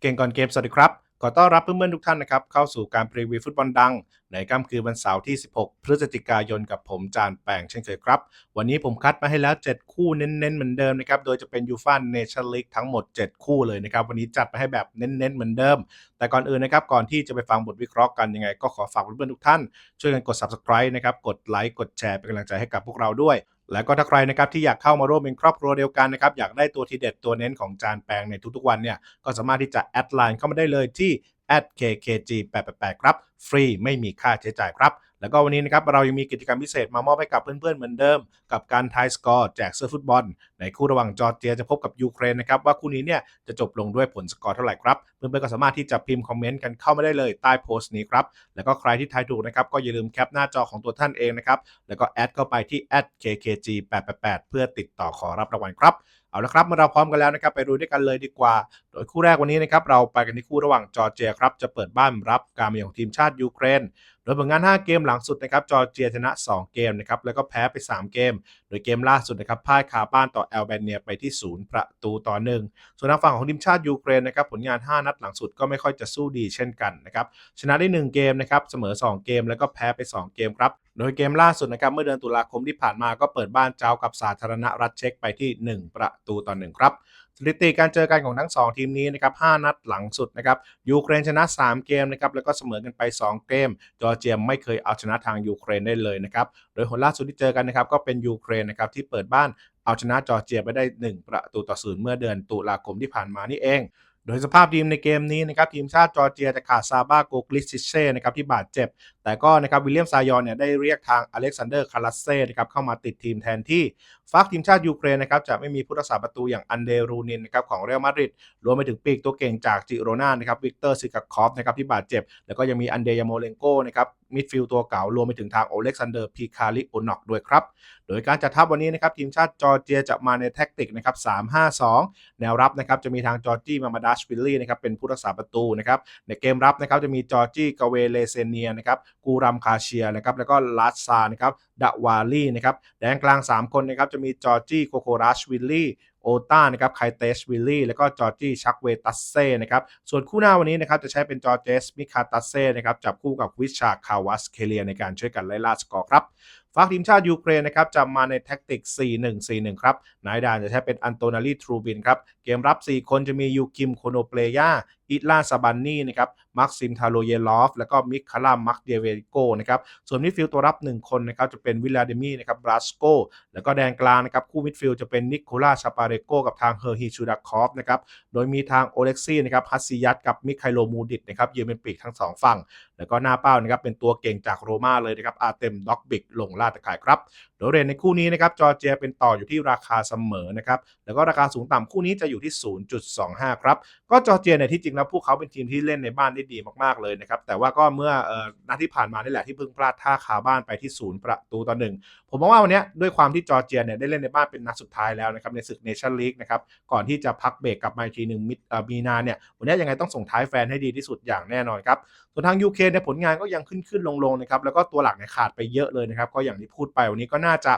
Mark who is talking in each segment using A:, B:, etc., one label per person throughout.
A: เก่งก่อนเกมสวัสดีครับขอต้อนรับเพื่อนๆทุกท่านนะครับเข้าสู่การพรีวิวฟุตบอลดัง ในค่ำคืนวันเสาร์ที่ 16 พฤศจิกายนกับผมจานแปงเช่นเคยครับ วันนี้ผมคัดมาให้แล้ว 7 คู่เน้นๆเหมือนเดิมนะครับโดยจะเป็นยูฟ่าเนชั่นลีกทั้งหมด 7 คู่เลยนะครับ วันนี้จัดมาให้แบบเน้นๆเหมือนเดิม แต่ก่อนอื่นนะครับก่อนที่จะไปฟังบทวิเคราะห์กันยังไง ก็ขอฝากเพื่อนๆทุกท่าน ช่วยกันกด subscribe นะครับกดไลค์กดแชร์เป็นกำลังใจให้กับพวกเราด้วย แล้วก็ถ้าใครนะครับที่อยากเข้ามาร่วมเป็นครอบครัวเดียวกันนะครับอยากได้ตัวทีเด็ดตัวเน้นของจานแปลงในทุกๆวันเนี่ยก็สามารถที่จะแอดไลน์เข้ามาได้เลยที่ @kkg888 ครับ ฟรีไม่มีค่าใช้จ่ายครับ แล้วก็วันนี้นะครับเรายังมีกิจกรรมพิเศษมามอบให้กับเพื่อนๆเหมือนเดิม กับการทายสกอร์แจกเสื้อฟุตบอล ในคู่ระหว่างจอร์เจียจะพบกับยูเครนนะครับว่าคู่นี้เนี่ยจะจบลงด้วยผลสกอร์เท่าไหร่ครับ เพื่อนๆก็สามารถที่จะพิมพ์คอมเมนต์กันเข้ามาได้เลยใต้โพสต์นี้ครับแล้วก็ใครที่ทายถูกนะครับก็อย่าลืมแคปหน้าจอของตัวท่านเองนะครับแล้วก็แอดเข้าไปที่ @kkg888 เพื่อติดต่อขอรับรางวัลครับ เอาละครับเมื่อเราพร้อมกันแล้วนะครับไปดูด้วยกันเลยดีกว่า โดยคู่แรกวันนี้นะครับเราไปกันที่คู่ระหว่างจอร์เจียครับจะเปิดบ้านรับการมาของทีมชาติยูเครน โดยผลงาน 5 เกมหลังสุดนะครับจอร์เจียชนะ 2 เกมนะครับแล้วก็แพ้ไป 3 เกม โดยเกมล่าสุดนะครับพ่ายคาบ้านต่อแอลเบเนียไปที่ 0 ประตูต่อหนึ่งส่วนทางฝั่งของทีมชาติยูเครนนะครับผลงาน 5 นัดหลังสุดก็ไม่ค่อยจะสู้ดีเช่นกันนะครับชนะได้ 1 เกมนะครับเสมอ 2 เกมแล้วก็แพ้ไป 2 เกมครับ โดยเกมล่าสุดนะครับเมื่อเดือนตุลาคมที่ผ่านมาก็เปิดบ้านเจ้ากับสาธารณรัฐเช็กไปที่ 1 ประตูต่อ1ครับสถิติการเจอกันของทั้ง 2 ทีมนี้นะครับ 5 นัดหลังสุดนะครับ ยูเครนชนะ 3 เกมนะครับ แล้วก็เสมอกันไป 2 เกม จอร์เจียไม่เคยเอาชนะทางยูเครนได้เลยนะครับ โดยผลล่าสุดที่เจอกันนะครับ ก็เป็นยูเครนนะครับที่เปิดบ้านเอาชนะจอร์เจียไปได้ 1 ประตูต่อศูนย์เมื่อเดือนตุลาคมที่ผ่านมานี่เองโดยสภาพทีมในเกมนี้นะครับทีมชาติจอร์เจียจะขาดซาบาโกกลิซิเช่นะครับที่บาดเจ็บ แต่ก็นะครับวิลเลียมซายอนเนี่ยได้เรียกทางอเล็กซานเดอร์คาราเซ่นะครับเข้ามาติดทีมแทนที่ฟักทีมชาติยูเครนนะครับจะไม่มีผู้รักษาประตูอย่างอันเดรูนินนะครับของเรอัลมาดริดรวมไปถึงปีกตัวเก่งจากจิโรนานะครับวิกเตอร์ซิกาคอฟนะครับที่บาดเจ็บ แล้วก็ยังมีอันเดยาโมเลนโกนะครับมิดฟิลด์ตัวเก่ารวมไปถึงทางโอเล็กซานเดอร์พีคาริโอนอกด้วยครับ โดยการจัดทัพวันนี้นะครับทีมชาติจอร์เจียจะมาในแท็กติกนะครับ 3-5-2 แนวรับนะครับจะมีทางจอร์จี้มามาดัชวิลลี่นะครับเป็นผู้รักษาประตูนะครับในเกมรับนะครับจะมีจอร์จี้กาเวเลเซเนียนะครับกูรัมคาเชียนะครับแล้วก็ลัสซานะครับดาวาลี่นะครับแดนกลาง 3 คนนะครับจะมีจอร์จี้โคโครัชวิลลี่โอต้านะครับไคเตสวิลลี่ แล้วก็จอร์จี้ชักเวตัสเซ่นะครับ ส่วนคู่หน้าวันนี้นะครับจะใช้เป็นจอร์เจสมิคาตัสเซ่นะครับจับคู่กับวิชาคาวัสเคเลียในการช่วยกันไล่ล่าสกอร์ครับฝากทีมชาติยูเครนนะครับจะมาในแท็กติก 4-1-4-1 ครับนายดานจะใช้เป็นอันโตนาลีทรูบินครับ เกมรับ 4 คนจะมียูคิมโคโนเปลยา อิตลาซาบันนี่นะครับมักซิมทาโลเยลอฟแล้วก็มิคาลามักเดเวโกนะครับส่วนมิดฟิลด์ตัวรับ 1 คนนะครับจะเป็นวิลาเดมีนะครับบราสโกแล้วก็แดนกลางนะครับคู่มิดฟิลด์จะเป็นนิโคลาชาปาเรโกกับทางเฮอร์ฮิชูดาคอฟนะครับโดยมีทางโอเล็กซี่นะครับฮัสซิยัตกับมิคไคโลมูดิตนะครับยืนเป็นปีกทั้งสองฝั่ง แล้วก็หน้าเป้านะครับเป็นตัวเก่งจากโรม่าเลยนะครับอาเต็มด็อกบิกลงล่าตะข่ายครับโดยเรนในคู่นี้นะครับจอร์เจียเป็นต่ออยู่ที่ราคาเสมอนะครับแล้วก็ราคาสูงต่ำคู่นี้จะอยู่ที่ 0.25 ครับก็จอร์เจียเนี่ยที่จริงแล้วพวกเขาเป็นทีมที่เล่นในบ้านได้ดีมากๆเลยนะครับ แต่ว่าก็เมื่อนัดที่ผ่านมานี่แหละที่เพิ่งพลาดท่าคาบ้านไปที่ศูนย์ประตูต่อหนึ่งผมมองว่าวันนี้ด้วยความที่จอร์เจียเนี่ยได้เล่นในบ้านเป็นนัดสุดท้ายแล้วนะครับในศึกเนชั่นลีกนะครับก่อนที่จะพักเบรกกลับมาอีกทีหนึ่งมิดมีนาเนี่ยวันนี้ยังไงต้องส่งท้ายแฟนให้ดีที่สุดอย่างแน่นอนครับส่วนทางยูเคนี่ยผลงานก็ยังขึ้นขึ้นลงลงนะครับแล้วก็ตัวหลักเนี่ยขาดไปเยอะเลยนะครับก็อย่างที่พูดไปวันนี้ก็น่าจะ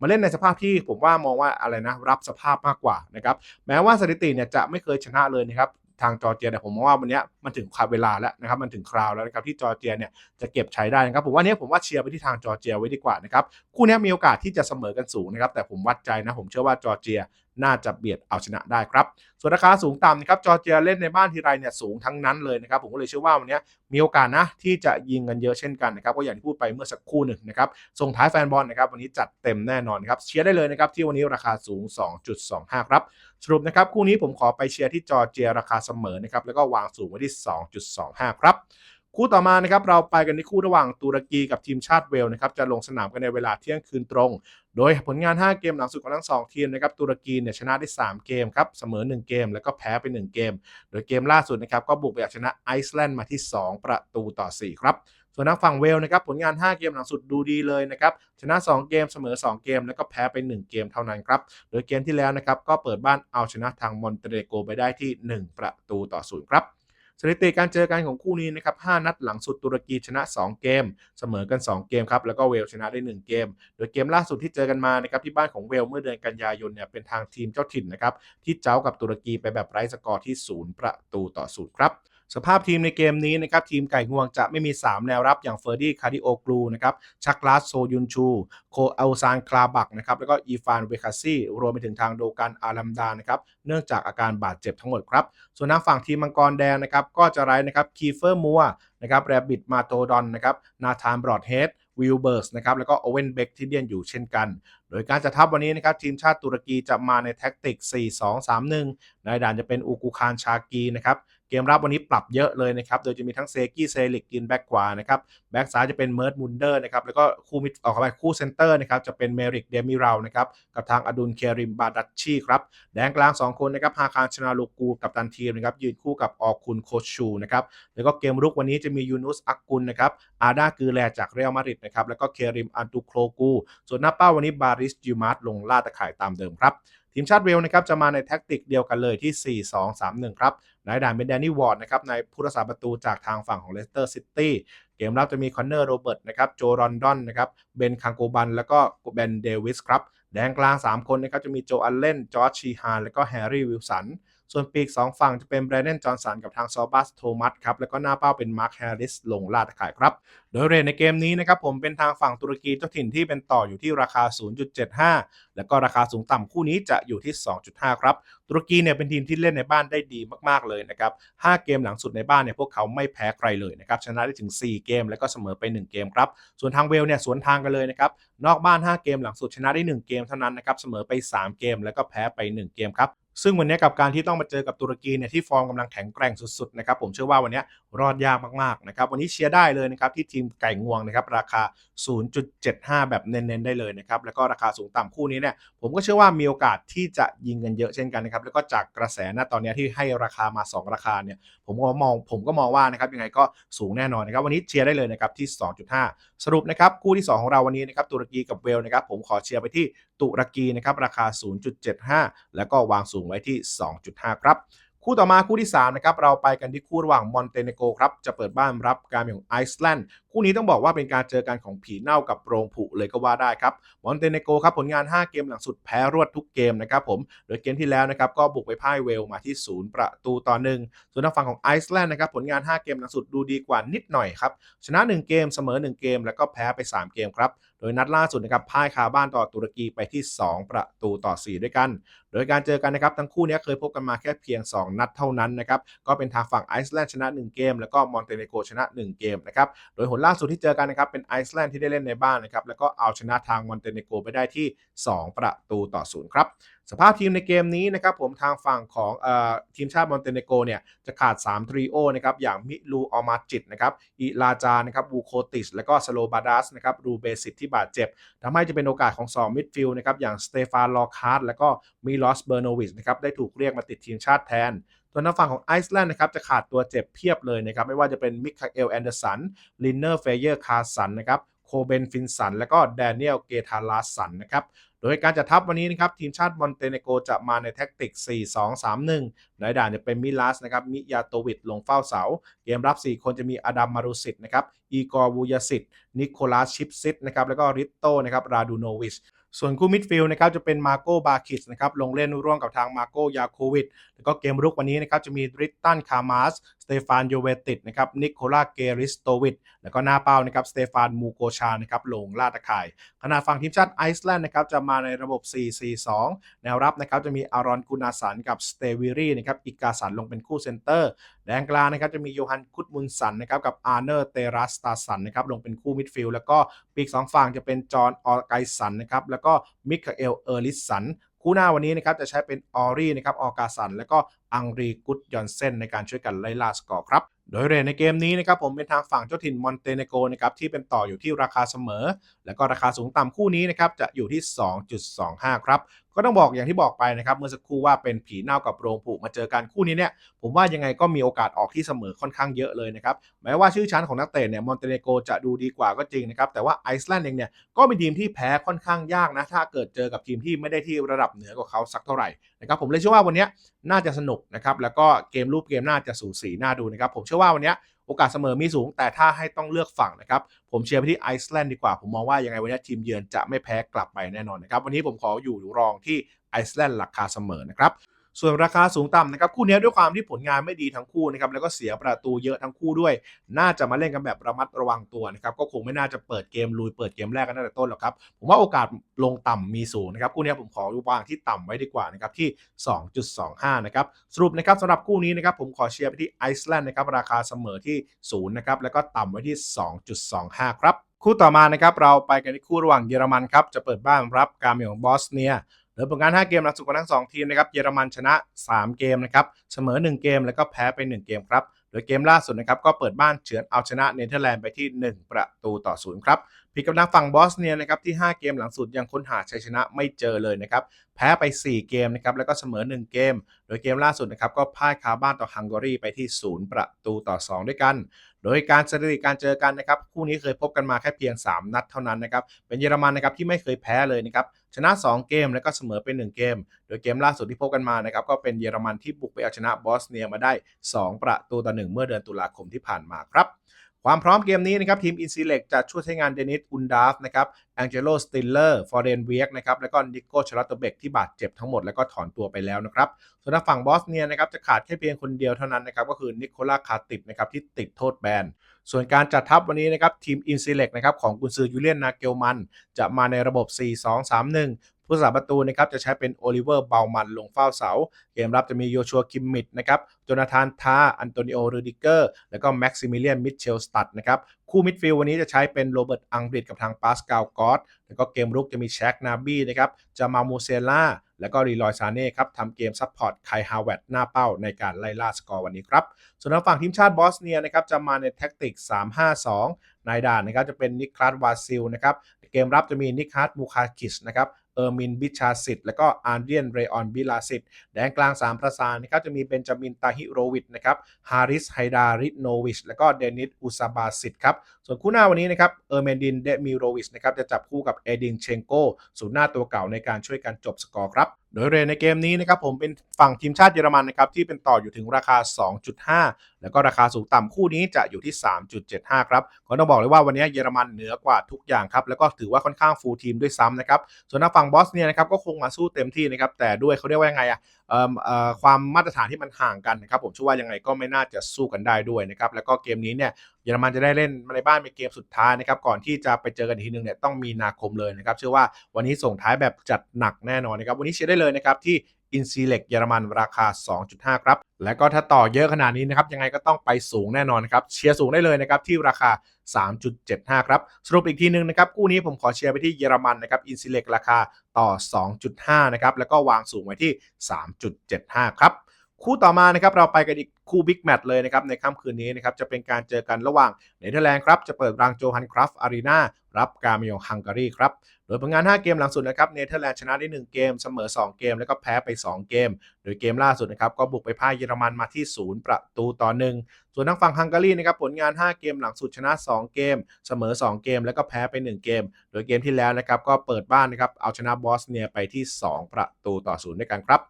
A: มาเล่นในสภาพที่ผมว่ามองว่าอะไรนะรับสภาพมากกว่านะครับแม้ว่าสถิติเนี่ยจะไม่เคยชนะเลยนะครับ ทางจอร์เจียแต่ผมมองว่าวันนี้มันถึงคราวเวลาแล้วนะครับมันถึงคราวแล้วนะครับที่จอร์เจียเนี่ยจะเก็บใช้ได้นะครับผมว่าเนี้ยผมว่าเชียร์ไปที่ทางจอร์เจียไว้ดีกว่านะครับคู่นี้มีโอกาสที่จะเสมอกันสูงนะครับแต่ผมวัดใจนะผมเชื่อว่าจอร์เจีย น่าจะเบียดเอาชนะได้ครับ ส่วนราคาสูงต่ำนะครับจอร์เจียเล่นในบ้านทีไรเนี่ยสูงทั้งนั้นเลยนะครับผมก็เลยเชื่อว่าวันนี้มีโอกาสนะที่จะยิงกันเยอะเช่นกันนะครับก็อย่างที่พูดไปเมื่อสักครู่หนึ่งนะครับส่งท้ายแฟนบอลนะครับวันนี้จัดเต็มแน่นอนครับเชียร์ได้เลยนะครับที่วันนี้ราคาสูง 2.25 ครับ สรุปนะครับคู่นี้ผมขอไปเชียร์ที่จอร์เจียราคาเสมอนะครับแล้วก็วางสูงไว้ที่ 2.25 ครับ คู่ต่อมานะครับเราไปกันที่คู่ระหว่างตุรกีกับทีมชาติเวลนะครับจะลงสนามกันในเวลาเที่ยงคืนตรง โดยผลงาน 5 เกมหลังสุดของทั้ง 2 ทีมนะครับตุรกีเนี่ยชนะได้ 3 เกมครับเสมอ 1 เกม แล้วก็แพ้ไป 1 เกม โดยเกมล่าสุดนะครับก็บุกไปเอาชนะไอซ์แลนด์มาที่ 2 ประตูต่อ 4 ครับส่วนทางฝั่งเวลนะครับผลงาน 5 เกมหลังสุดดูดีเลยนะครับชนะ 2 เกมเสมอ 2 เกม แล้วก็แพ้ไป 1 เกมเท่านั้นครับโดยเกมที่แล้วนะครับก็เปิดบ้านเอาชนะทางมอนเตเนโกไปได้ที่ 1 ประตูต่อ 0 ครับ สถิติการเจอกันของคู่นี้นะครับ5นัดหลังสุดตุรกีชนะ 2 เกม เสมอกัน 2 เกมครับแล้วก็เวลชนะได้ 1 เกม โดยเกมล่าสุดที่เจอกันมานะครับที่บ้านของเวลเมื่อเดือนกันยายนเนี่ยเป็นทางทีมเจ้าถิ่นนะครับที่เจ้ากับตุรกีไปแบบไร้สกอร์ที่ 0 ประตูต่อศูนย์ครับ สภาพทีมในเกมนี้นะครับทีมไก่งวงจะไม่มี 3 แนวรับอย่างเฟอร์ดี้คาร์ดิโอกลูนะครับชักลาสโซยุนชูโคอัลซานคลาบักนะครับแล้วก็อีฟานเวคาซี่รวมไปถึงทางโดกันอารัมดานะครับเนื่องจากอาการบาดเจ็บทั้งหมดครับ ส่วนทางฝั่งทีมมังกรแดงนะครับก็จะไร้นะครับคีเฟอร์มัวนะครับแรบบิดมาโตดอนนะครับนาธานบรอดเฮดวิลเบิร์สนะครับแล้วก็โอเวนเบกที่เดียนอยู่เช่นกัน โดยการจัดทัพวันนี้นะครับทีมชาติตุรกีจะมาในแท็กติก 4-2-3-1 ในด่านจะเป็นอูกูคานชากีนะครับ เกมรับวันนี้ปรับเยอะเลยนะครับ โดยจะมีทั้งเซกี้เซลิกกินแบ็กขวานะครับ แบ็กซ้ายจะเป็นเมิร์ดมุนเดอร์นะครับ แล้วก็คู่มิดออกไปคู่เซนเตอร์นะครับ จะเป็นเมริกเดมิราลนะครับ กับทางอดุลเคริมบาดัชชีครับ แดงกลาง 2 คนนะครับ ฮาคารชนาลูกูกับตันทีมนะครับ ยืนคู่กับออคุณโคชูนะครับ แล้วก็เกมรุกวันนี้จะมียูนุสอักกุลนะครับ อาดากือแลจากเรอัลมาดริดนะครับ แล้วก็เคริมอันตุโคลกู ส่วนหน้าเป้าวันนี้บาริสยูมาร์ตลงล่าตะข่ายตามเดิมครับ ทีมชาติเวลนะครับจะมาในแท็กติกเดียวกันเลยที่ 4-2-3-1 ครับนายด่านเป็นแดนนี่วอร์ดนะครับในผู้รักษาประตูจากทางฝั่งของเลสเตอร์ซิตี้เกมรับจะมีคอนเนอร์โรเบิร์ตนะครับโจรอนดอนนะครับเบนคังโกบัน แล้วก็เบนเดวิสครับแดงกลาง 3 คนนะครับจะมีโจอัลเลนจอร์จชีฮาน แล้วก็แฮร์รี่วิลสัน ส่วนปีก 2 ฝั่งจะเป็นแบรนดนจอห์นสันกับทางซอบัสโทมัสครับแล้วก็หน้าเป้าเป็นมาร์คแฮร์ริสลงลาตะข่ายครับ โดยเรทในเกมนี้นะครับผมเป็นทางฝั่งตุรกีเจ้าถิ่นที่เป็นต่ออยู่ที่ราคา 0.75 แล้วก็ราคาสูงต่ำคู่นี้จะอยู่ที่ 2.5 ครับ ตุรกีเนี่ยเป็นทีมที่เล่นในบ้านได้ดีมากๆเลยนะครับ 5 เกมหลังสุดในบ้านเนี่ยพวกเขาไม่แพ้ใครเลยนะครับชนะได้ถึง 4 เกมแล้วก็เสมอไป 1 เกมครับส่วนทางเวลเนี่ยสวนทางกันเลยนะครับนอกบ้าน 5 เกมหลังสุดชนะได้ 1 เกมเท่านั้นนะครับเสมอไป 3 เกมแล้วก็แพ้ไป 1 เกมครับ ซึ่งวันนี้กับการที่ต้องมาเจอกับตุรกีเนี่ยที่ฟอร์มกำลังแข็งแกร่งสุดๆนะครับผมเชื่อว่าวันนี้รอดยากมากๆนะครับวันนี้เชียร์ได้เลยนะครับที่ทีมไก่งวงนะครับราคา 0.75 แบบเน้นๆได้เลยนะครับแล้วก็ราคาสูงต่ำคู่นี้เนี่ยผมก็เชื่อว่ามีโอกาสที่จะยิงกันเยอะเช่นกันนะครับแล้วก็จากกระแสณตอนนี้ที่ให้ราคามา 2 ราคาเนี่ยผมก็มองผมก็มองว่านะครับยังไงก็สูงแน่นอนนะครับวันนี้เชียร์ได้เลยนะครับที่ 2.5 สรุปนะครับคู่ที่ 2 ของเราวันนี้นะครับตุรกีกับเวลนะครับผมขอเชียร์ไปที่ตุรกีนะครับราคา 0.75 แล้วก็วางสูงไว้ที่ 2.5 ครับ คู่ต่อมาคู่ที่ 3 นะครับ เราไปกันที่คู่ระหว่างมอนเตเนโกครับ จะเปิดบ้านรับการเมืองไอซ์แลนด์ คู่นี้ต้องบอกว่าเป็นการเจอกันของผีเน่ากับโรงผุเลยก็ว่าได้ครับมอนเตเนโกครับผลงาน 5 เกมหลังสุดแพ้รวดทุกเกมนะครับผมโดยเกมที่แล้วนะครับก็บุกไปพ่ายเวลมาที่ 0 ประตูต่อหนึ่งส่วนทางฝั่งของไอซ์แลนด์นะครับผลงาน 5 เกมหลังสุดดูดีกว่านิดหน่อยครับชนะ 1 เกมเสมอ 1 เกม แล้วก็แพ้ไป 3 เกมครับโดยนัดล่าสุดนะครับพ่ายคาบ้านต่อตุรกีไปที่ 2 ประตูต่อ 4 ด้วยกัน โดยการเจอกันนะครับทั้งคู่นี้เคยพบกันมาแค่เพียง 2 นัดเท่านั้นนะครับก็เป็นทางฝั่งไอซ์แลนด์ชนะ 1 เกม แล้วก็มอนเตเนโกชนะ 1 เกมนะครับโดยผลล่าสุดที่เจอกันนะครับเป็นไอซ์แลนด์ที่ได้เล่นในบ้านนะครับแล้วก็เอาชนะทางมอนเตเนโกไปได้ที่ 2 ประตูต่อ0ครับสภาพทีมในเกมนี้นะครับผมทางฝั่งของเออทีมชาติมอนเตเนโกเนี่ยจะขาด 3 ทริโอนะครับอย่างมิลูออมาจิตนะครับอิลาจานะครับบูโคติสแล้วก็สโลบาดัสนะครับรูเบสิตที่บาดเจ็บทำให้จะเป็นโอกาสของ 2 มิดฟิลด์นะครับอย่างสเตฟานลอคาร์ดแล้วก็มิลอสเบอร์โนวิชนะครับได้ถูกเรียกมาติดทีมชาติแทน ส่วนทางฝั่งของไอซ์แลนด์นะครับจะขาดตัวเจ็บเพียบเลยนะครับไม่ว่าจะเป็นมิคาเอลแอนเดอร์สันลินเนอร์เฟเยอร์คาร์สันนะครับโคเบนฟินสัน แล้วก็แดเนียลเกทาลาสันนะครับโดยการจัดทัพวันนี้นะครับทีมชาติมอนเตเนโกจะมาในแท็กติก 4-2-3-1 ในด่านจะเป็นมิลาสนะครับมิยาโตวิดลงเฝ้าเสา เกมรับ 4 คนจะมีอดัมมารุสิตนะครับอีกอร์วูยาสิตนิโคลัสชิปซิตนะครับแล้วก็ริตโตนะครับราดูโนวิช ส่วนคู่มิดฟิลด์นะครับจะเป็นมาโกบาคิสนะครับลงเล่นร่วมกับทางมาโกยาโควิดแล้วก็เกมรุกวันนี้นะครับจะมีริตตันคามาส สเตฟานโยเวติตนะครับนิโคลาเกริสโตวิดแล้วก็หน้าเป้านะครับสเตฟานมูโกชานะครับลงล่าตะข่ายขณะฝั่งทีมชาติไอซ์แลนด์นะครับจะมาในระบบ 4-4-2 แนวรับนะครับจะมีอารอนกุนาสันกับสเตวิรีนะครับอิกาสันลงเป็นคู่เซนเตอร์แดงกลางนะครับจะมีโยฮันคุดมุนสันนะครับกับอาร์เนอร์เตรัสตาสันนะครับลงเป็นคู่มิดฟิลด์แล้วก็ปีกสองฝั่งจะเป็นจอห์นออไกสันนะครับแล้วก็มิคาเอลเออร์ลิสสันคู่หน้าวันนี้นะครับจะใช้เป็นออรี่นะครับออกาสัน แล้วก็อังรีกุดยอนเซนในการช่วยกันไล่ล่าสกอร์ครับ โดยเรทในเกมนี้นะครับผมเป็นทางฝั่งเจ้าถิ่นมอนเตเนโกนะครับที่เป็นต่ออยู่ที่ราคาเสมอ แล้วก็ราคาสูงต่ำคู่นี้นะครับจะอยู่ที่ 2.25 ครับ ก็ต้องบอกอย่างที่บอกไปนะครับเมื่อสักครู่ว่าเป็นผีเน่ากับโรงผูกมาเจอกันคู่นี้เนี่ยผมว่ายังไงก็มีโอกาสออกที่เสมอค่อนข้างเยอะเลยนะครับแม้ว่าชื่อชั้นของนักเตะเนี่ยมอนเตเนโกจะดูดีกว่าก็จริงนะครับแต่ว่าไอซ์แลนด์เองเนี่ยก็เป็นทีมที่แพ้ค่อนข้างยากนะถ้าเกิดเจอกับทีมที่ไม่ได้ที่ระดับเหนือกว่าเขาสักเท่าไหร่นะครับผมเลยเชื่อว่าวันนี้น่าจะสนุกนะครับแล้วก็เกมรูปเกมน่าจะสูสีน่าดูนะครับผมเชื่อว่าวันนี้โอกาสเสมอมีสูง แต่ถ้าให้ต้องเลือกฝั่งนะครับผมเชียร์ไปที่ไอซ์แลนด์ดีกว่า ผมมองว่ายังไงวันนี้ทีมเยือนจะไม่แพ้กลับไปแน่นอนนะครับวันนี้ผมขออยู่รองที่ไอซ์แลนด์ราคาเสมอนะครับ ส่วนราคาสูงต่ำนะครับคู่นี้ด้วยความที่ผลงานไม่ดีทั้งคู่นะครับแล้วก็เสียประตูเยอะทั้งคู่ด้วย น่าจะมาเล่นกันแบบระมัดระวังตัวนะครับก็คงไม่น่าจะเปิดเกมลุยเปิดเกมแรกกันตั้งแต่ต้นหรอกครับผมว่าโอกาสลงต่ำมีสูงนะครับคู่นี้ผมขอวางที่ต่ำไว้ดีกว่านะครับที่ 2.25 นะครับสรุปนะครับสำหรับคู่นี้นะครับผมขอเชียร์ไปที่ไอซ์แลนด์นะครับราคาเสมอที่0นะครับแล้วก็ต่ำไว้ที่ 2.25 ครับคู่ต่อมานะครับเราไปกันที่คู่ระหว่างเยอรมันครับจะเปิดบ้านรับการเมืองบอสเนีย โดยผลการ5เกมหลังสุดของทั้ง 2 ทีมนะครับเยอรมันชนะ 3 เกมนะครับเสมอ 1 เกมแล้วก็แพ้ไป 1 เกมครับโดยเกมล่าสุดนะครับก็เปิดบ้านเฉือนเอาชนะเนเธอร์แลนด์ไปที่ 1 ประตูต่อ0ครับ ผิดกับทางฝั่งบอสเนียนะครับที่ 5 เกมหลังสุดยังค้นหาชัยชนะไม่เจอเลยนะครับแพ้ไป 4 เกมนะครับแล้วก็เสมอ 1 เกม โดยเกมล่าสุดนะครับก็พ่ายคาบ้านต่อฮังการีไปที่ 0 ประตูต่อ 2 ด้วยกัน โดยการสถิติการเจอกันนะครับคู่นี้เคยพบกันมาแค่เพียง 3 นัดเท่านั้นนะครับเป็นเยอรมันนะครับที่ไม่เคยแพ้เลยนะครับชนะ 2 เกมแล้วก็เสมอไป 1 เกม โดยเกมล่าสุดที่พบกันมานะครับก็เป็นเยอรมันที่บุกไปเอาชนะบอสเนียมาได้ 2 ประตูต่อ 1 เมื่อเดือนตุลาคมที่ผ่านมาครับ ความพร้อมเกมนี้นะครับทีมอินซีเล็กจะช่วยใช้งานเดนิสอุนดาฟนะครับแองเจโลสติลเลอร์ฟอร์เรนเวียกนะครับแล้วก็นิโก้ชาร์ตเบกที่บาดเจ็บทั้งหมดแล้วก็ถอนตัวไปแล้วนะครับส่วนทางฝั่งบอสเนียนะครับจะขาดแค่เพียงคนเดียวเท่านั้นนะครับก็คือนิโคลาคาติบนะครับที่ติดโทษแบนส่วนการจัดทัพวันนี้นะครับทีมอินซีเล็กนะครับของกุนซือยูเลียนนาเกลมัน จะมาในระบบ 4-2-3-1 ผู้สาประตูนะครับจะใช้เป็นโอลิเวอร์เบลมันลงเฝ้าเสา เกมรับจะมีโยชัวคิมมิดนะครับโจนาธานทาอันโตนิโอรูดิเกอร์ แล้วก็แม็กซิมิเลียนมิเชลสตัดนะครับคู่มิดฟิลด์วันนี้จะใช้เป็นโรเบิร์ตอังกฤษกับทางปาสกาลกอสแล้วก็เกมรุกจะมีแช็กนาบี้นะครับจะมามูเซล่าแล้วก็รีลอยซาเน่ครับทำเกมซัพพอร์ตไคฮาวเวตหน้าเป้าในการไล่ล่าสกอร์วันนี้ครับ ส่วนทางฝั่งทีมชาติบอสเนียนะครับจะมาในแท็กติก 3-5-2 นายด่านนะครับจะเป็นนิคลัสวาซิลนะครับเกมรับจะมีนิคัสมูคาคิชนะครับ เออร์มินบิชาสิตแล้วก็อาร์เดียนเรออนบิลาสิตแดนกลาง 3 ประสานนะครับจะมีเบนจามินตาฮิโรวิชนะครับฮาริสไฮดาริโนวิชแล้วก็เดนิสอุซาบาสิตครับส่วนคู่หน้าวันนี้นะครับเออร์เมนดินเดมิโรวิชนะครับจะจับคู่กับเอดินเชงโกศูนย์หน้าตัวเก่าในการช่วยกันจบสกอร์ครับโดยเรนในเกมนี้นะครับผมเป็นฝั่งทีมชาติเยอรมันนะครับที่เป็นต่ออยู่ถึงราคา 2.5 แล้วก็ราคาสูงต่ำคู่นี้จะอยู่ที่ 3.75 ครับก็ต้องบอกเลยว่าวันนี้เยอรมันเหนือกว่าทุกอย่างครับแล้วก็ถือว่าค่อนข้างฟูลทีมด้วยซ้ำนะครับส่วนทางฝั่งบอสเนียนะครับก็คงมาสู้เต็มที่นะครับแต่ด้วยเขาเรียกว่ายังไงอะความมาตรฐานที่มันห่างกันนะครับผมเชื่อว่ายังไงก็ไม่น่าจะสู้กันได้ด้วยนะครับแล้วก็เกมนี้เนี่ยเยอรมันจะได้เล่นในบ้านเป็นเกมสุดท้ายนะครับก่อนที่จะไปเจอกันอีกทีนึงเนี่ยต้องมีนาคมเลยนะครับเชื่อว่าวันนี้ส่งท้ายแบบจัดหนักแน่นอนนะครับวันนี้เชียร์ได้เลยนะครับที่ อินซีเล็กเยอรมันราคา 2.5 ครับ และก็ถ้าต่อเยอะขนาดนี้นะครับ ยังไงก็ต้องไปสูงแน่นอนนครับ เชียร์สูงได้เลยนะครับ ที่ราคา 3.75 ครับ สรุปอีกทีนึงนะครับ คู่นี้ผมขอเชียร์ไปที่เยอรมันนะครับอินซีเล็กราคาต่อ 2.5 นะครับ แล้วก็วางสูงไว้ที่ 3.75 ครับ คู่ต่อมานะครับเราไปกันอีกคู่บิ๊กแมตช์เลยนะครับในค่ำคืนนี้นะครับจะเป็นการเจอกันระหว่างเนเธอร์แลนด์ครับจะเปิดรังโจฮันคราฟอารีนารับการมาโยฮังการีครับโดยผลงาน 5 เกมหลังสุดนะครับเนเธอร์แลนด์ชนะได้ 1 เกม เสมอ 2 เกม แล้วก็แพ้ไป 2 เกม โดยเกมล่าสุดนะครับก็บุกไปพ่ายเยอรมันมาที่ 0 ประตูต่อ 1 ส่วนทางฝั่งฮังการีนะครับผลงาน 5 เกมหลังสุดชนะ 2 เกม เสมอ 2 เกม แล้วก็แพ้ไป 1 เกม โดยเกมที่แล้วนะครับก็เปิดบ้านนะครับเอาชนะบอสเนียไปที่ 2 ประตูต่อ 0 ด้วยกันครับ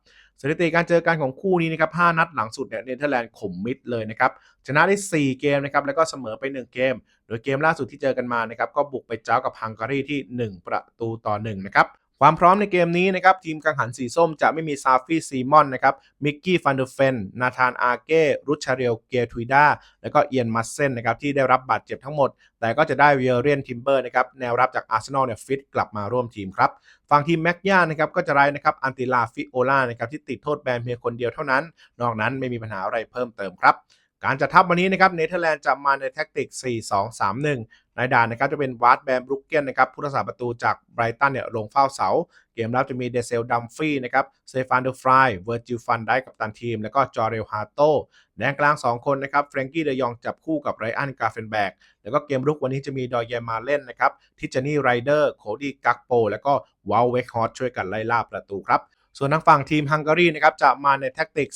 A: สถิติการเจอกันของคู่นี้นะครับ5นัดหลังสุดเนี่ยเนเธอร์แลนด์ข่มมิดเลยนะครับชนะได้ 4 เกมนะครับแล้วก็เสมอไป 1 เกม โดยเกมล่าสุดที่เจอกันมานะครับก็บุกไปเจ้ากับฮังการีที่ 1 ประตูต่อ1นะครับ ความพร้อมในเกมนี้นะครับทีมกังหันสีส้มจะไม่มีซาฟี่ซีมอนนะครับมิกกี้ฟันเดอร์เฟนนาธานอาเก้รุชาเรียลเกทุยดาแล้วก็เอียนมัสเซนนะครับที่ได้รับบาดเจ็บทั้งหมด แต่ก็จะได้เวเรียนทิมเบอร์นะครับแนวรับจากอาร์เซนอลเนี่ยฟิตกลับมาร่วมทีมครับฝั่งทีมแม็กย่านะครับก็จะไร้นะครับอันติลาฟิโอลานะครับที่ติดโทษแบนเพียงคนเดียวเท่านั้น นอกนั้นไม่มีปัญหาอะไรเพิ่มเติมครับ การจัดทัพวันนี้นะครับเนเธอร์แลนด์จะมาในแท็กติก 4-2-3-1 นายด่านนะครับจะเป็นวาร์ดแบมบรุกเกนนะครับผู้รักษาประตูจากไบรตันเนี่ยลงเฝ้าเสา เกมรับจะมีเดเซลดัมฟี่นะครับเซฟานเดอร์ฟรายเวอร์จิลฟันได้กับตันทีม แล้วก็จอเรลฮาโต้แดนกลาง 2 คนนะครับเฟรงกี้เดยองจับคู่กับไรอันกาเฟนแบกแล้วก็เกมรุกวันนี้จะมีดอยเยมาเล่นนะครับทิจานี่ไรเดอร์โคดี้กักโป แล้วก็วาลเวกฮอตช่วยกันไล่ล่าประตูครับ ส่วนทางฝั่งทีมฮังการีนะครับจะมาในแท็กติก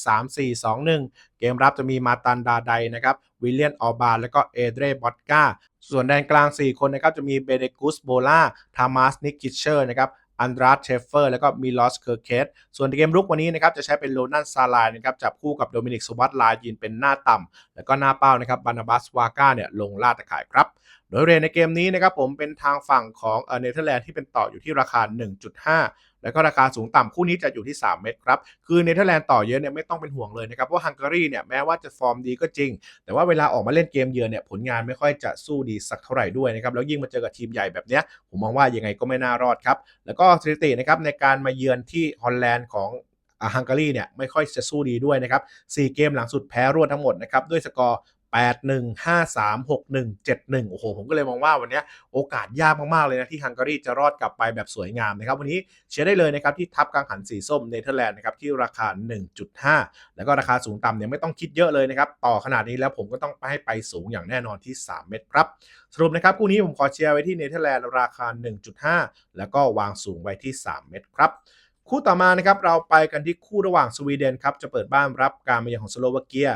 A: 3-4-2-1 เกมรับจะมีมาตันดาไดนะครับวิลเลียนออบาแล้วก็เอเดรบอตกาส่วนแดนกลาง 4 คนนะครับจะมีเบเดกุสโบลาทามัสนิกกิเชอร์นะครับอันดราสเชฟเฟอร์แล้วก็มิลอสเคอร์เคสส่วนเกมรุกวันนี้นะครับจะใช้เป็นโรนันซาลายนะครับจับคู่กับโดมินิกสวัตลายินเป็นหน้าต่ำ แล้วก็หน้าเป้านะครับบานาบัสวาก้าเนี่ยลงล่าตะข่ายครับ โดยเรทในเกมนี้นะครับผมเป็นทางฝั่งของเนเธอร์แลนด์ที่เป็นต่ออยู่ที่ราคา 1.5 แล้วก็ราคาสูงต่ำคู่นี้จะอยู่ที่ 3 เม็ดครับ คือเนเธอร์แลนด์ต่อเยอะเนี่ยไม่ต้องเป็นห่วงเลยนะครับเพราะฮังการีเนี่ยแม้ว่าจะฟอร์มดีก็จริง แต่ว่าเวลาออกมาเล่นเกมเยือนเนี่ยผลงานไม่ค่อยจะสู้ดีสักเท่าไหร่ด้วยนะครับแล้วยิ่งมาเจอกับทีมใหญ่แบบเนี้ยผมมองว่ายังไงก็ไม่น่ารอดครับแล้วก็สถิตินะครับในการมาเยือนที่ฮอลแลนด์ของฮังการีเนี่ยไม่ค่อยจะสู้ดีด้วยนะครับ4เกมหลังสุดแพ้รวดทั้งหมดนะครับด้วยสกอร์ 8 1 5 3 6 1 7 1 โอ้โห ผมก็เลยมองว่าวันนี้โอกาสยากมาก ๆ เลยนะ ที่ฮังการีจะรอดกลับไปแบบสวยงามนะครับ วันนี้เชียร์ได้เลยนะครับ ที่ทับกังหันสีส้มเนเธอร์แลนด์นะครับ ที่ราคา 1.5 แล้วก็ราคาสูงต่ำเนี่ยไม่ต้องคิดเยอะเลยนะครับ ต่อขนาดนี้แล้วผมก็ต้องไปให้ไปสูงอย่างแน่นอนที่ 3 เม็ดครับ สรุปนะครับคู่นี้ผมขอเชียร์ไว้ที่เนเธอร์แลนด์ราคา 1.5 แล้วก็วางสูงไว้ที่ 3 เม็ดครับคู่ต่อมานะครับเราไปกันที่คู่ระหว่างสวีเดนครับจะเปิดบ้านรับการมาเยือนของสโลวาเกีย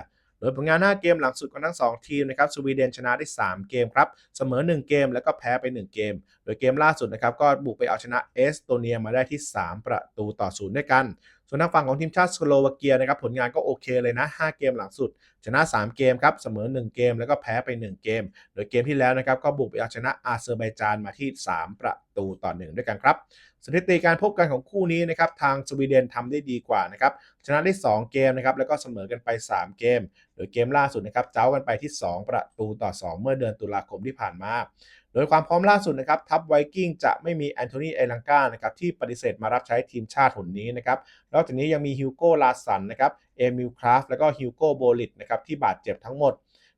A: ดยผลงาน 5 เกมหลังสุดของทั้ง 2 ทีมนะครับสวีเดนชนะได้ 3 เกมครับ เสมอ 1 เกมแล้วก็แพ้ไป 1 เกม โดยเกมล่าสุดนะครับก็บุกไปเอาชนะเอสโตเนียมาได้ที่ 3 ประตูต่อศูนย์ด้วยกัน ส่วนทางฝั่งของทีมชาติสโลวาเกียนะครับผลงานก็โอเคเลยนะ 5 เกมหลังสุด ชนะ 3 เกมครับเสมอ 1 เกมแล้วก็แพ้ไป 1 เกม โดยเกมที่แล้วนะครับก็บุกไปเอาชนะอาเซอร์ไบจานมาที่ 3 ประตูต่อ 1 ด้วยกันครับสถิติการพบกันของคู่นี้นะครับทางสวีเดนทำได้ดีกว่านะครับชนะได้ 2 เกมนะครับแล้วก็เสมอกันไป 3 เกม โดยเกมล่าสุดนะครับเจ้ากันไปที่ 2 ประตูต่อ 2 เมื่อเดือนตุลาคมที่ผ่านมา โดยความพร้อมล่าสุดนะครับทัพไวกิ้งจะไม่มีแอนโทนีเอลังกานะครับที่ปฏิเสธมารับใช้ทีมชาติหนนี้นะครับนอกจากนี้ยังมีฮิวโก้ลาสันนะครับเอมิลคราฟแล้วก็ฮิวโก้โบลิตนะครับที่บาดเจ็บทั้งหมด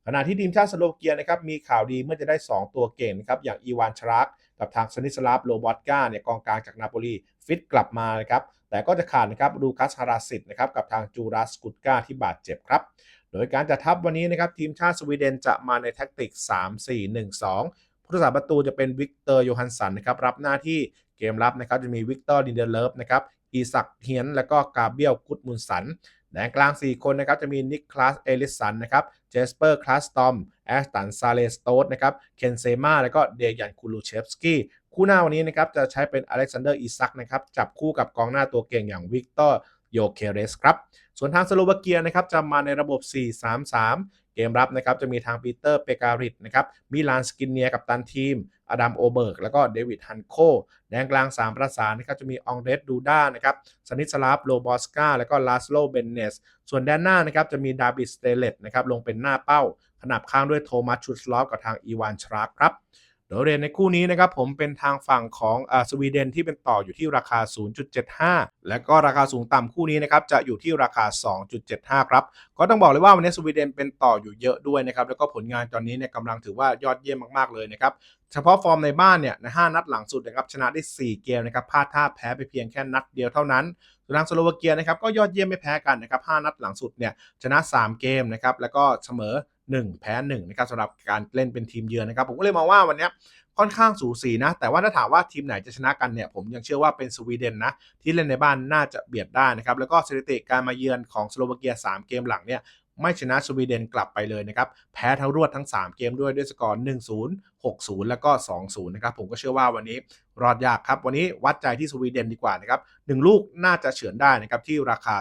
A: ขณะที่ทีมชาติสโลวาเกียนะครับมีข่าวดีเมื่อจะได้ 2 ตัวเก่งนะครับอย่างอีวานชรักกับทางสนิสลาฟโลบอตกาเนี่ยกองกลางจากนาโปลีฟิตกลับมานะครับแต่ก็จะขาดนะครับลูคัสฮาราสิตนะครับกับทางจูรัสกุตกาที่บาดเจ็บครับ โดยการจัดทัพวันนี้นะครับทีมชาติสวีเดนจะมาในแท็กติก 3-4-1-2 ผู้รักษาประตูจะเป็นวิกเตอร์โยฮันสันนะครับรับหน้าที่เกมรับนะครับจะมีวิกเตอร์ดินเดเลฟนะครับอีซักเฮียน แล้วก็กาเบียลกุดมุนสันแดนกลาง 4 คนนะครับจะมีนิคลาสเอลิสันนะครับเจสเปอร์คลาสตอมแอสตันซาเลสโตสนะครับเคนเซมาแล้วก็เดยันคูลูเชฟสกี้คู่หน้าวันนี้นะครับจะใช้เป็นอเล็กซานเดอร์อิซักนะครับจับคู่กับกองหน้าตัวเก่งอย่างวิกเตอร์โยเคเรสครับ ส่วนทางสโลวาเกียนะครับจะมาในระบบ 4-3-3 เกมรับนะครับจะมีทางปีเตอร์เปการิตนะครับมิลานสกินเนียกับตันทีม อดัมโอเบิร์ก แล้วก็เดวิดฮันโคแดนกลาง 3 ประสานนะครับจะมีองเดสดูด้านะครับสนิสลาฟโลบอสกาแล้วก็ลาสโลเบนเนส ส่วนแดนหน้านะครับจะมีดาบิสเตเลตนะครับลงเป็นหน้าเป้าขนับข้างด้วยโทมัสชูสลอฟกับทางอีวานชราฟครับ โดยเรียนในคู่นี้นะครับผมเป็นทางฝั่งของอสวีเดนที่เป็นต่ออยู่ที่ราคา 0.75 และก็ราคาสูงต่ำคู่นี้นะครับจะอยู่ที่ราคา 2.75 ครับ ก็ต้องบอกเลยว่าวันนี้สวีเดนเป็นต่ออยู่เยอะด้วยนะครับแล้วก็ผลงานตอนนี้เนี่ยกำลังถือว่ายอดเยี่ยมมากๆเลยนะครับเฉพาะฟอร์มในบ้านเนี่ยใน5นัดหลังสุดนะครับชนะได้ 4 เกมนะครับพลาดท่าแพ้ไปเพียงแค่นัดเดียวเท่านั้นส่วนทางสโลวาเกียนะครับก็ยอดเยี่ยมไม่แพ้กันนะครับ5นัดหลังสุดเนี่ยชนะ 3 เกมนะครับแล้วก็เสมอ 1 แพ้1นะครับสำหรับการเล่นเป็นทีมเยือนนะครับ ผมก็เลยมองว่าวันนี้ค่อนข้างสูสีนะ แต่ว่าถ้าถามว่าทีมไหนจะชนะกันเนี่ยผมยังเชื่อว่าเป็นสวีเดนนะ ที่เล่นในบ้านน่าจะเบียดได้นะครับแล้วก็สถิติการมาเยือนของสโลวาเกีย 3 เกมหลังเนี่ยไม่ชนะสวีเดนกลับไปเลยนะครับ แพ้ทั้งรวดทั้ง 3 เกมด้วยด้วยสกอร์1-0 6-0 แล้วก็ 2-0 นะครับ ผมก็เชื่อว่าวันนี้รอดยากครับ วันนี้วัดใจที่สวีเดนดีกว่านะครับ1ลูกน่าจะเฉือนได้นะครับที่ราคา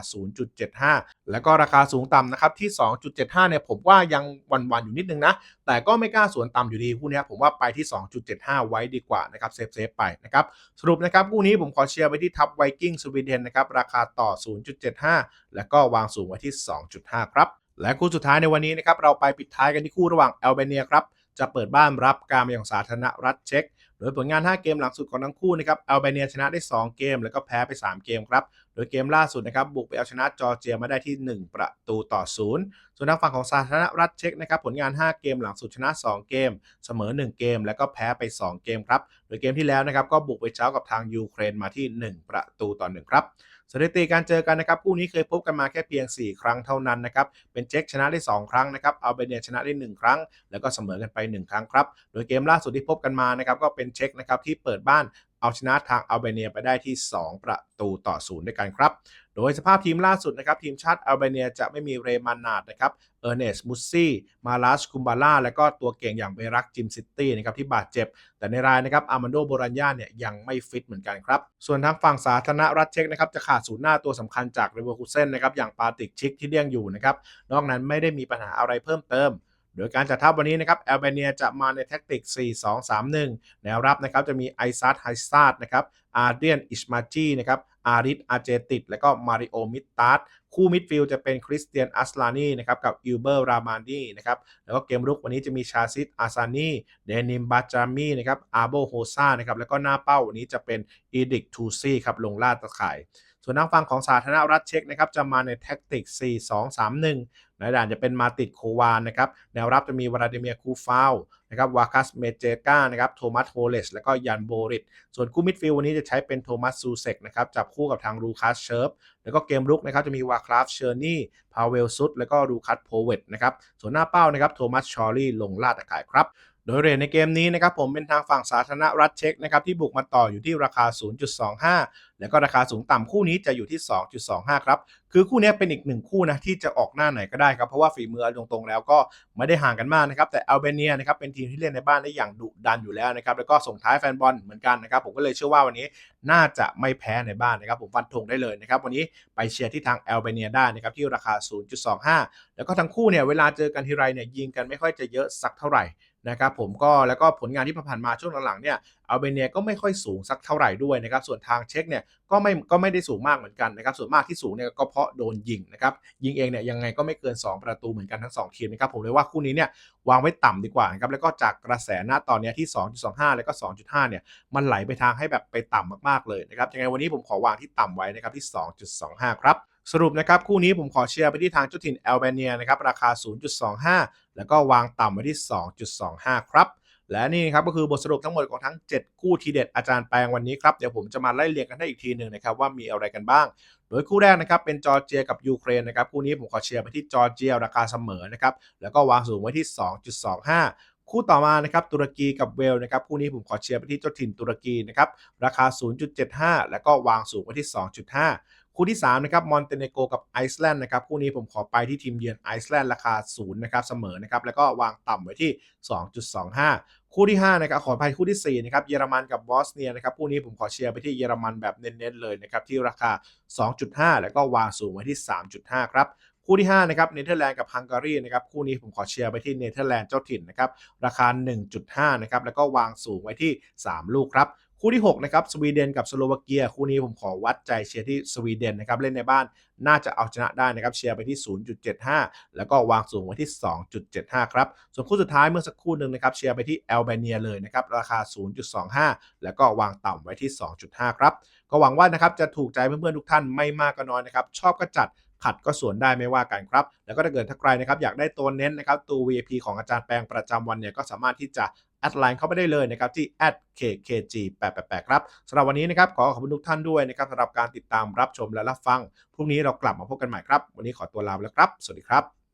A: 0.75 แล้วก็ราคาสูงต่ำนะครับที่ 2.75 เนี่ยผมว่ายังวันๆอยู่นิดนึงนะ แต่ก็ไม่กล้าสวนต่ำอยู่ดีคู่นี้ผมว่าไปที่ 2.75 ไว้ดีกว่านะครับเซฟเซฟไปนะครับสรุปนะครับคู่นี้ผมขอเชียร์ไปที่ทับไวกิ้งสวีเดนนะครับราคาต่อ 0.75 แล้วก็วางสูงไว้ที่ 2.5 ครับและคู่สุดท้ายในวันนี้นะครับเราไปปิดท้ายกันที่คู่ระหว่างแอลเบเนียครับ จะเปิดบ้านรับการมาอย่างสาธารณรัฐเช็กโดยผลงาน 5 เกมหลังสุดของทั้งคู่นะครับแอลเบเนียชนะได้ 2 เกม แล้วก็แพ้ไป 3 เกมครับ โดยเกมล่าสุดนะครับบุกไปเอาชนะจอร์เจียมาได้ที่ 1 ประตูต่อ 0 ส่วนทางฝั่งของสาธารณรัฐเช็กนะครับผลงาน 5 เกมหลังสุดชนะ 2 เกม เสมอ 1 เกม แล้วก็แพ้ไป 2 เกมครับ โดยเกมที่แล้วนะครับก็บุกไปเจ้ากับทางยูเครนมาที่ 1 ประตูต่อ 1 ครับ สถิติการเจอกันนะครับคู่นี้เคยพบกันมาแค่เพียง 4 ครั้งเท่านั้นนะครับเป็นเจ็กชนะได้ 2 ครั้งนะครับอัลเบเนียชนะได้ 1 ครั้ง แล้วก็เสมอกันไป 1 ครั้งครับโดยเกมล่าสุดที่พบกันมานะครับก็เป็นเช็กนะครับที่เปิดบ้านเอาชนะทางอัลเบเนียไปได้ที่ 2 ประตูต่อศูนย์ด้วยกันครับ โดยสภาพทีมล่าสุดนะครับทีมชาติอัลเบเนียจะไม่มีเรมานาดนะครับเออร์เนสมุสซี่มาลัสคุมบาล่าและก็ตัวเก่งอย่างเบรักจิมซิตี้นะครับที่บาดเจ็บ แต่ในรายนะครับอามันโดโบรัญญาเนี่ยยังไม่ฟิตเหมือนกันครับ ส่วนทางฝั่งสาธารณรัฐเช็กนะครับจะขาดศูนย์หน้าตัวสำคัญจากเรเวอร์คูเซนนะครับอย่างปาติกชิกที่เลี้ยงอยู่นะครับนอกนั้นไม่ได้มีปัญหาอะไรเพิ่มเติม โดยการจัดทัพวันนี้นะครับแอลเบเนียจะมาในแท็กติก 4-2-3-1 แนวรับนะครับจะมีไอซัดไฮซาดนะครับอาร์เดียนอิชมาจีนะครับอาริสอาเจติด และก็มาริโอมิตตาร์คู่มิดฟิลด์จะเป็นคริสเตียนอัสลานีนะครับกับอิลเบอร์รามานีนะครับแล้วก็เกมรุกวันนี้จะมีชาซิดอาซานีเดนิมบาจามีนะครับอาโบโฮซานะครับแล้วก็หน้าเป้าวันนี้จะเป็นอีดิกทูซี่ครับลงล่าตะข่าย ส่วนทางฝั่งของสาธารณรัฐเช็กนะครับจะมาในแท็กติก 4-2-3-1 ในด่านจะเป็นมาติดโควานนะครับแนวรับจะมีวลาดิเมียคูฟาวนะครับวาคัสเมเจกานะครับโทมัสโฮเลสและก็ยันโบริตส่วนคู่มิดฟิลด์วันนี้จะใช้เป็นโทมัสซูเซกนะครับจับคู่กับทางรูคัสเชิร์ฟแล้วก็เกมรุกนะครับจะมีวาคราฟเชอร์นี่พาเวลซุดแล้วก็รูคัสโพเวตนะครับส่วนหน้าเป้านะครับโทมัสชอรี่ลงลาดตะข่ายครับ โดยเรทในเกมนี้นะครับผมเป็นทางฝั่งสาธารณรัฐเช็กนะครับที่บุกมาต่ออยู่ที่ราคา 0.25 แล้วก็ราคาสูงต่ำคู่นี้จะอยู่ที่ 2.25 ครับ คือคู่นี้เป็นอีกหนึ่งคู่นะที่จะออกหน้าไหนก็ได้ครับ เพราะว่าฝีมืออตรงๆแล้วก็ไม่ได้ห่างกันมากนะครับ แต่อัลเบเนียนะครับเป็นทีมที่เล่นในบ้านได้อย่างดุดันอยู่แล้วนะครับ แล้วก็ส่งท้ายแฟนบอลเหมือนกันนะครับ ผมก็เลยเชื่อว่าวันนี้น่าจะไม่แพ้ในบ้านนะครับ ผมฟันธงได้เลยนะครับวันนี้ไปเชียร์ที่ทางอัลเบเนียได้นะครับที่ราคา 0.25 แล้วก็ทั้งคู่เนี่ยเวลาเจอกันทีไรเนี่ยยิงกันไม่ค่อยจะเยอะสักเท่าไหร่ นะครับผมก็แล้วก็ผลงานที่ผ่านมาช่วงหลังๆเนี่ยอัลเบเนียก็ไม่ค่อยสูงสักเท่าไหร่ด้วยนะครับส่วนทางเช็กเนี่ยก็ไม่ก็ไม่ได้สูงมากเหมือนกันนะครับส่วนมากที่สูงเนี่ยก็เพราะโดนยิงนะครับยิงเองเนี่ยยังไงก็ไม่เกิน 2 ประตูเหมือนกันทั้ง 2 ทีมนะครับผมเลยว่าคู่นี้เนี่ยวางไว้ต่ำดีกว่านะครับแล้วก็จากกระแสหน้าตอนเนี้ยที่ 2.25 แล้วก็ 2.5 เนี่ยมันไหลไปทางให้แบบไปต่ำมากๆเลยนะครับยังไงวันนี้ผมขอวางที่ต่ำไว้นะครับที่ 2.25 ครับ สรุปนะครับ คู่นี้ผมขอเชียร์ไปที่ทางเจ้าถิ่นแอลเบเนียนะครับ ราคา 0.25 แล้วก็วางต่ำไว้ที่ 2.25 ครับ และนี่ครับก็คือบทสรุปทั้งหมดของทั้ง 7 คู่ทีเด็ดอาจารย์แปลงวันนี้ครับ เดี๋ยวผมจะมาไล่เรียงกันให้อีกทีหนึ่งนะครับว่ามีอะไรกันบ้าง โดยคู่แรกนะครับเป็นจอร์เจียกับยูเครนนะครับคู่นี้ผมขอเชียร์ไปที่จอร์เจียราคาเสมอนะครับแล้วก็วางสูงไว้ที่ 2.25คู่ต่อมานะครับตุรกีกับเวลนะครับคู่นี้ผมขอเชียร์ไปที่เจ้าถิ่นตุรกีนะครับราคา 0.75 แล้วก็วางสูงไว้ที่ 2.5 คู่ที่3นะครับมอนเตเนโกกับไอซ์แลนด์นะครับคู่นี้ผมขอไปที่ทีมเยือนไอซ์แลนด์ราคา0นะครับเสมอนะครับแล้วก็วางต่ำไว้ที่ 2.25 คู่ที่5นะครับขอไปคู่ที่4นะครับเยอรมันกับบอสเนียนะครับคู่นี้ผมขอเชียร์ไปที่เยอรมันแบบเน้นๆเลยนะครับที่ราคา 2.5 แล้วก็วางสูงไว้ที่ 3.5 ครับคู่ที่5นะครับเนเธอร์แลนด์กับฮังการีนะครับคู่นี้ผมขอเชียร์ไปที่เนเธอร์แลนด์เจ้าถิ่นนะครับราคา 1.5 นะครับแล้วก็วางสูงไว้ที่ 3 ลูกครับ คู่ที่6นะครับสวีเดนกับสโลวาเกียคู่นี้ผมขอวัดใจเชียร์ที่สวีเดนนะครับเล่นในบ้านน่าจะเอาชนะได้นะครับเชียร์ไปที่ 0.75 แล้วก็วางสูงไว้ที่ 2.75 ครับ ส่วนคู่สุดท้ายเมื่อสักครู่หนึ่งนะครับเชียร์ไปที่แอลเบเนียเลยนะครับราคา 0.25 แล้วก็วางต่ำไว้ที่ 2.5 ครับ ก็หวังว่านะครับจะถูกใจเพื่อนๆทุกท่านไม่มากก็น้อยนะครับชอบก็จัดขัดก็สวนได้ไม่ว่ากันครับ แล้วก็ถ้าเกิดถ้าใครนะครับอยากได้ตัวเน้นนะครับตัว VIP ของอาจารย์แปลงประจำวันเนี่ยก็สามารถที่จะ ดไลน์เข้าไปได้เลยนะครับที่ @kkg888 ครับสำหรับวันนี้นะครับขอขอบคุณทุกท่านด้วยนะครับสำหรับการติดตามรับชมและรับฟังพรุ่งนี้เรากลับมาพบกันใหม่ครับ วันนี้ขอตัวลาไปแล้วครับ สวัสดีครับ